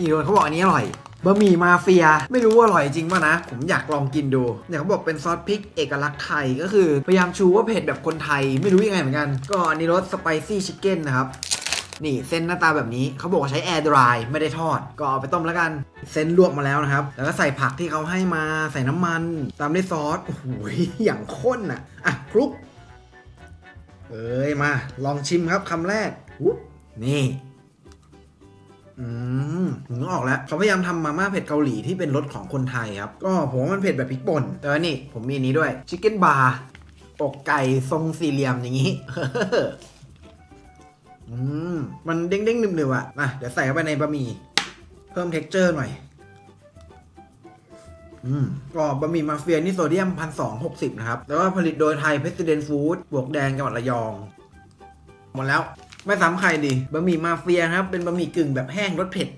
นี่คนเขาบอกอันนี้อร่อยบะหมี่มาเฟีย ไม่รู้ว่าอร่อยจริงป่ะนะ ผมอยากลองกินดูเนี่ยเขาบอกเป็นซอสพริกเอกลักษณ์ไทยก็คือ พยายามชูว่าเผ็ดแบบคนไทยไม่รู้ยังไงเหมือนกัน ก็อันนี้รสสไปซี่ชิคเก้นนะครับ นี่เส้นหน้าตาแบบนี้เขาบอกใช้แอร์ดรายไม่ได้ทอด ก็เอาไปต้มแล้วกันเส้นลวกมาแล้วนะครับ แล้วก็ใส่ผักที่เขาให้มาใส่น้ำมัน ตามด้วยซอสโอ้โหอย่างข้นอะอะคลุกเอ้ยมา ลองชิมครับคำแรกนี่ อืมนึกออกแล้วเขาพยายามทำมาม่าเผ็ดเกาหลีที่เป็นรสของคนไทยครับ ก็ผมว่ามันเผ็ดแบบพริกป่น แต่ว่านี่ผมมีอันนี้ด้วยชิคเก้นบาร์อกไก่ทรงสี่เหลี่ยมอย่างนี้ อืมมันเด้งๆหนึบๆอะมาเดี๋ยวใส่เข้าไปในบะหมี่เพิ่มเท็กเจอร์หน่อย อืมก็บะหมี่มาเฟียนี่โซเดียมพันสองหกสิบนะครับ แล้วก็ผลิตโดยไทยเพส i เดนฟู้ดบวกแดงจังหวัดระยอง หมดแล้ว ไม่ซ้ำใครดิบะหมี่มาเฟียครับ เป็นบะหมี่กึ่งแบบแห้งรสเผ็ด